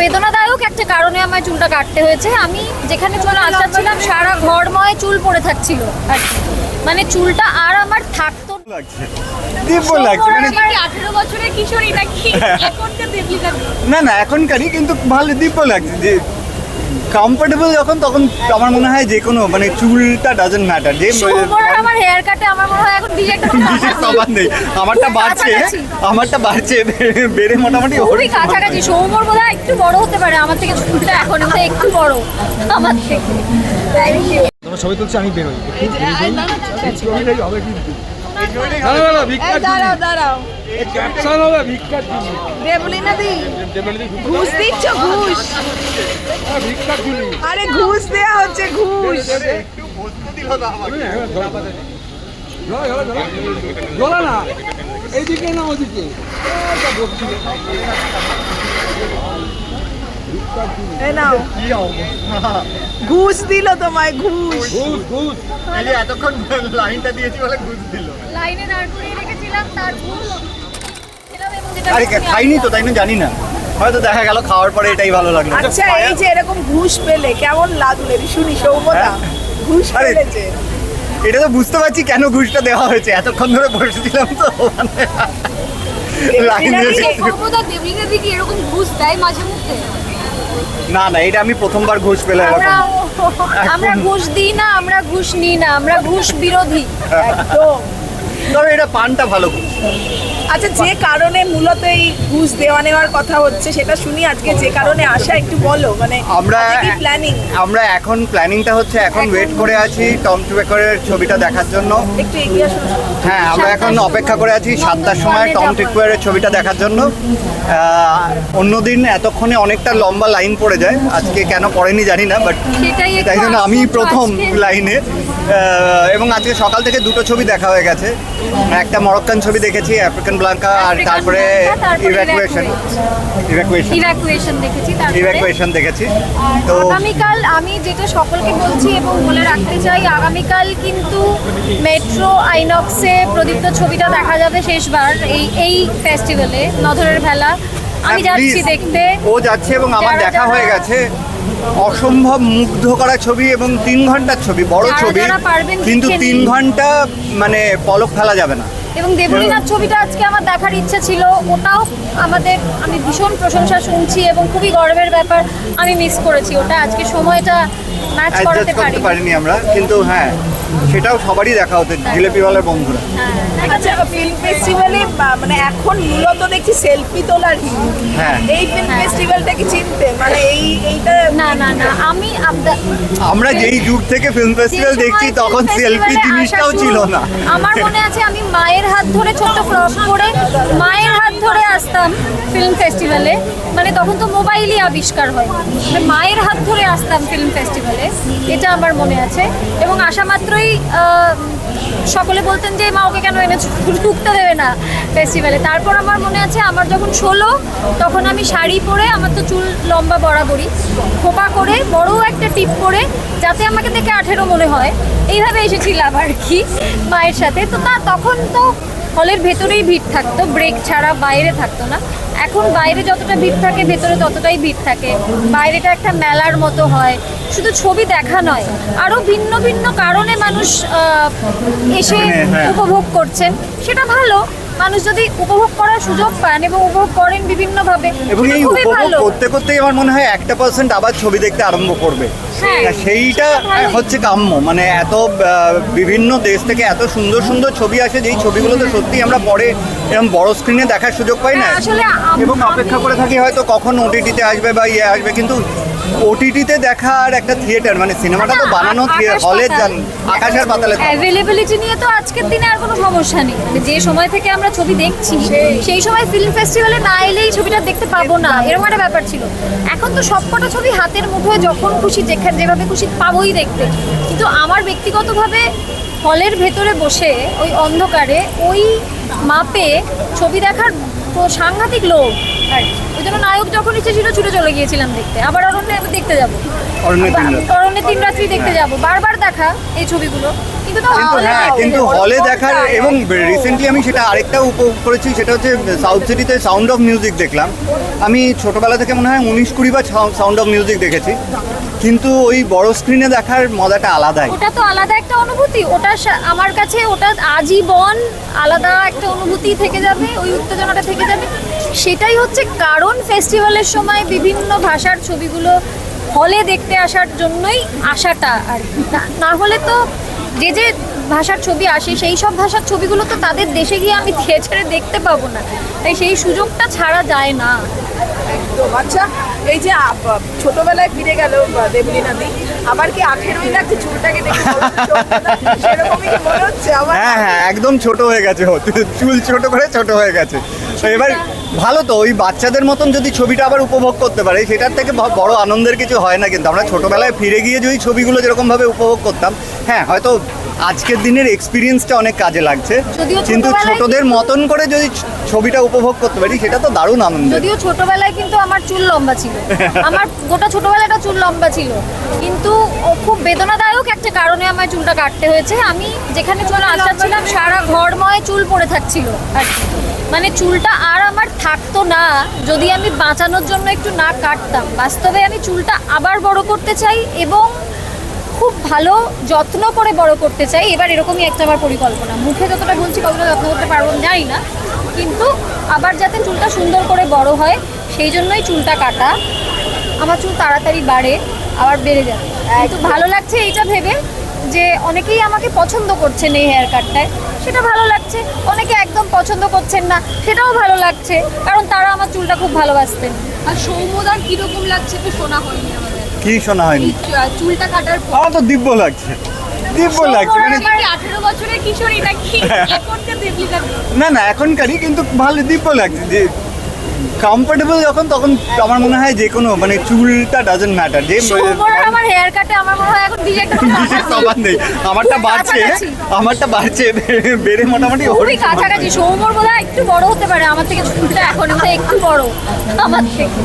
বেদনাদায়ক একটা কারণে আমার চুলটা কাটতে হয়েছে। আমি যেখানে চুল আসাচ্ছিলাম সারা ঘরময় চুল পড়ে থাকছিল। মানে চুলটা আর আমার থাকতো না। লাগছে। দিব্য লাগছে মানে আঠেরো বছরের কিশোরী নাকি না না এখনকারই কিন্তু ভালো দিব্য লাগছে যে কমফোর্টেবল যখন তখন আমার মনে হয় যে কোনো মানে চুলটা ডাজেন্ট ম্যাটার যে আমার হেয়ার কাটে আমার মনে হয় এখন বিশেষ তফাৎ নেই। আমারটা বাড়ছে আমারটা বাড়ছে বেড়ে মোটামুটি ওর খুবই কাছাকাছি সৌমর বোধ হয় একটু বড় হতে পারে আমার থেকে চুলটা এখন একটু বড় আমার থেকে। তোমরা ছবি তুলছি আমি বেরোই ঘুষ দিচ্ছ ঘুষ? আরে ঘুষ দেয়া হচ্ছে ঘুষ। না। এইদিকে না ওদিকে। নাও। ঘুষ দিল তোমায় ঘুষ। ঘুষ ঘুষ। এই এতক্ষণ লাইনটা দিয়েছি বলে ঘুষ দিল। লাইনে দাঁড় করিয়ে রেখেছিলাম তার ঘুষ আরে খাইনি তো তাই না জানি না। হয়তো দেখা গেল খাওয়ার পরে এটাই ভালো লাগল। আচ্ছা এই যে এরকম ঘুষ পেলে কেমন লাগল? শুনি সৌমদা ঘুষ আরে, পেলেছে। এটা তো বুঝতে পারছি কেন ঘুষটা দেওয়া হয়েছে। এতক্ষণ ধরে বসেছিলাম তো মানে লাইন দিয়ে- দেবলিনা দিকে এরকম ঘুষ দেয় মাঝে মধ্যে? না না এটা আমি প্রথমবার ঘুষ পেলে আমরা আমরা ঘুষ দিই না আমরা ঘুষ নিই না আমরা ঘুষ বিরোধী। একদম। তবে এটা পানটা ভালো আচ্ছা যে কারণে মূলত এই ঘুষ দেওয়া নেওয়ার কথা হচ্ছে সেটা শুনি আজকে যে কারণে আসা একটু বলো মানে আমরা প্ল্যানিং আমরা এখন প্ল্যানিংটা হচ্ছে এখন ওয়েট করে আছি টম টুবেকারের ছবিটা দেখার জন্য। একটু এগিয়ে হ্যাঁ আমরা এখন অপেক্ষা করে আছি সাতটার সময় টম টিকুয়ারের ছবিটা দেখার জন্য। অন্যদিন এতক্ষণে অনেকটা লম্বা লাইন পড়ে যায়। আজকে কেন পড়েনি জানি না বাট সেটাই তাই জন্য আমি প্রথম লাইনে এবং আজকে সকাল থেকে দুটো ছবি দেখা হয়ে গেছে। একটা মরক্কান ছবি দেখেছি আফ্রিকান ব্লাঙ্কা আর তারপরে ইভ্যাকুয়েশন ইভ্যাকুয়েশন ইভ্যাকুয়েশন দেখেছি তারপরে? ইভ্যাকুয়েশন দেখেছি। তো আগামীকাল আমি যেটা সকলকে বলছি এবং বলে রাখতে চাই আগামীকাল কিন্তু মেট্রো আইনক্সে প্রদীপ্ত ছবিটা দেখা যাবে শেষবার এই এই ফেস্টিভ্যালে নধরের ভেলা। আমি যাচ্ছি দেখতে। ও যাচ্ছে এবং আমার দেখা হয়ে গেছে অসম্ভব মুগ্ধ করা ছবি এবং তিন ঘণ্টার ছবি বড় ছবি। কিন্তু তিন ঘণ্টা মানে পলক ফেলা যাবে না। এবং দেবলীনার ছবিটা আজকে আমার দেখার ইচ্ছা ছিল। ওটাও আমাদের আমি ভীষণ প্রশংসা শুনছি এবং খুবই গর্বের ব্যাপার আমি মিস করেছি। ওটা আজকে সময়টা ম্যাচ করাতে করতে পারি পারিনি আমরা কিন্তু হ্যাঁ সেটাও সবারই দেখা হতো জিলেপিওয়ালার বন্ধুরা আচ্ছা ফিল্ম ফেস্টিভ্যালে মানে এখন মূলত দেখছি সেলফি তোলার। হ্যাঁ। এই ফিল্ম হ্যাঁ। ফেস্টিভ্যালটা কি চিনতে মানে এই এইটা না না না আমি আমরা যেই যুগ থেকে ফিল্ম ফেস্টিভ্যাল দেখছি তখন সেলফি জিনিসটাও ছিল না আমার মনে আছে আমি মায়ের হাত ধরে ছোট্ট ফ্রক পরে মায়ের আসতাম ফিল্ম ফেস্টিভ্যালে মানে তখন তো মোবাইলই আবিষ্কার হয়। মানে মায়ের হাত ধরে আসতাম ফিল্ম ফেস্টিভ্যালে এটা আমার মনে আছে। এবং আসা মাত্রই সকলে বলতেন যে, মা, ওকে কেন এনেছো? ঢুকতে দেবে না ফেস্টিভ্যালে তারপর আমার মনে আছে, আমার যখন ষোলো, তখন আমি শাড়ি পরে, আমার তো চুল লম্বা বরাবরই, খোপা করে বড় একটা টিপ করে যাতে আমাকে দেখে আঠেরো মনে হয়। এইভাবে এসেছিলাম আর কি মায়ের সাথে। তো তা, তখন তো হলের ভেতরেই ভিড় থাকতো ব্রেক ছাড়া বাইরে থাকতো না। এখন বাইরে যতটা ভিড় থাকে ভেতরে ততটাই ভিড় থাকে। বাইরেটা একটা মেলার মতো হয় শুধু ছবি দেখা নয় আরও ভিন্ন ভিন্ন কারণে মানুষ এসে হ্যাঁ, হ্যাঁ। উপভোগ করছেন সেটা ভালো মানুষ যদি উপভোগ করার সুযোগ পান এবং উপভোগ করেন বিভিন্নভাবে এবং এই উপভোগ করতে করতেই আমার মনে হয় একটা পার্সেন্ট আবার ছবি দেখতে আরম্ভ করবে। হ্যাঁ, সেইটা হচ্ছে কাম্য। মানে এত বিভিন্ন দেশ থেকে এত সুন্দর সুন্দর ছবি আসে যেই ছবিগুলোতে সত্যি আমরা পরে এরকম বড় স্ক্রিনে দেখার সুযোগ পাই না। হ্যাঁ, এবং অপেক্ষা করে থাকি হয়তো কখন ওটিটিতে আসবে বা ইয়ে আসবে কিন্তু ওটিটিতে দেখার একটা থিয়েটার মানে সিনেমাটা তো বানানো হলের। জান আকাশের পাতালে অ্যাভেলেবিলিটি নিয়ে তো আজকের দিনে আর কোনো সমস্যা নেই। মানে যে সময় থেকে আমরা ছবি দেখছি সেই সময় ফিল্ম ফেস্টিভ্যালে না এলেই ছবিটা দেখতে পাবো না। এরকম একটা ব্যাপার ছিল। এখন তো সবকটা ছবি হাতের মুঠোয় যখন খুশি যেখানে যেভাবে খুশি পাবোই দেখতে। কিন্তু আমার ব্যক্তিগতভাবে হলের ভেতরে বসে ওই অন্ধকারে ওই মাপে ছবি দেখার সাংঘাতিক লোভ। আর। ওই জন্য নায়ক যখন ইচ্ছে ছিল ছুটে চলে গিয়েছিলাম দেখতে। আবার অরণ্যে দেখতে যাব। অরণ্যে তিন রাত্রি। দেখতে যাব। বারবার দেখা এই ছবিগুলো। কিন্তু এ হ্যাঁ কিন্তু হলে দেখার এবং রিসেন্টলি আমি সেটা আরেকটা উপভোগ করেছি সেটা হচ্ছে সাউথ সিটিতে সাউন্ড অফ মিউজিক দেখলাম। আমি ছোটবেলা থেকে মনে হয় উনিশ কুড়ি বা সাউন্ড অফ মিউজিক দেখেছি। কিন্তু ওই বড় স্ক্রিনে দেখার মজাটা আলাদাই। ওটা তো আলাদা একটা অনুভূতি। ওটা আমার কাছে ওটা আজীবন আলাদা একটা অনুভূতি থেকে যাবে ওই উত্তেজনাটা থেকে যাবে। সেটাই হচ্ছে কারণ ফেস্টিভ্যালের সময় বিভিন্ন ভাষার ছবিগুলো হলে দেখতে আসার জন্যই আসাটা আর কি। না- হলে তো যে যে ভাষার ছবি আসে সেই সব ভাষার ছবিগুলো তো তাদের দেশে গিয়ে আমি থিয়েটারে দেখতে পাবো না। তাই সেই সুযোগটা ছাড়া যায় না। একদম। আচ্ছা এই যে আপ- ছোটবেলায় ফিরে গেল দেবলীনাদি আবার কি আঠেরোই লাগছে চুলটাকে দেখে সেরকমই মনে হচ্ছে হ্যাঁ হ্যাঁ একদম ছোট হয়ে গেছে। চুল ছোট করে ছোট হয়ে গেছে। তো এবার ভালো তো, ওই বাচ্চাদের মতন যদি ছবিটা আবার উপভোগ করতে পারে, সেটার থেকে বড় আনন্দের কিছু হয় না কিন্তু আমরা ছোটোবেলায় ফিরে গিয়ে যদি ছবিগুলো যেরকমভাবে উপভোগ করতাম হ্যাঁ হয়তো আজকের দিনের এক্সপিরিয়েন্সটা অনেক কাজে লাগছে। যদিও কিন্তু ছোটদের মতন করে যদি ছবিটা উপভোগ করতে পারি সেটা তো দারুণ আনন্দ যদিও ছোটবেলায় কিন্তু আমার চুল লম্বা ছিল। আমার গোটা ছোটবেলাটা চুল লম্বা ছিল। কিন্তু খুব বেদনাদায়ক একটা কারণে আমার চুলটা কাটতে হয়েছে। আমি যেখানে চুল আঁচড়াচ্ছিলাম সারা ঘরময় চুল পড়ে থাকছিল মানে চুলটা আর আমার থাকতো না যদি আমি বাঁচানোর জন্য একটু না কাটতাম। বাস্তবে আমি চুলটা আবার বড় করতে চাই এবং খুব ভালো যত্ন করে বড় করতে চাই এবার এরকমই একটা আমার পরিকল্পনা। মুখে যতটা বলছি কতটা যত্ন করতে পারব জানি না কিন্তু আবার যাতে চুলটা সুন্দর করে বড় হয় সেই জন্যই চুলটা কাটা। আমার চুল তাড়াতাড়ি বাড়ে আবার বেড়ে যাবে। কিন্তু ভালো লাগছে এইটা ভেবে যে অনেকেই আমাকে পছন্দ করছেন এই হেয়ার কাটটায় সেটা ভালো লাগছে। অনেকে একদম পছন্দ করছেন না সেটাও ভালো লাগছে। কারণ তারা আমার চুলটা খুব ভালোবাসতেন। আর সৌম্যদার কীরকম লাগছে তো শোনা হয়নি কি শোনা হয়নি? চুলটা কাটার পর। আমার তো দিব্য লাগছে। দিব্য লাগছে মানে আঠেরো বছরের কিশোরী নাকি? না না এখনকারই কিন্তু ভালো দিব্য লাগছে। যে কমফোর্টেবল যখন তখন আমার মনে হয় যে কোনো মানে চুলটা ডাজেন্ট ম্যাটার যে আমার হেয়ার কাটে আমার মনে হয় এখন একটা বিশেষ নেই। আমারটা বাড়ছে। আমারটা বাড়ছে বেড়ে মোটামুটি ওর কাছাকাছি। সৌম্যর বোধ একটু বড় হতে পারে। আমার থেকে চুলটা এখন একটু বড়। আমার থেকে।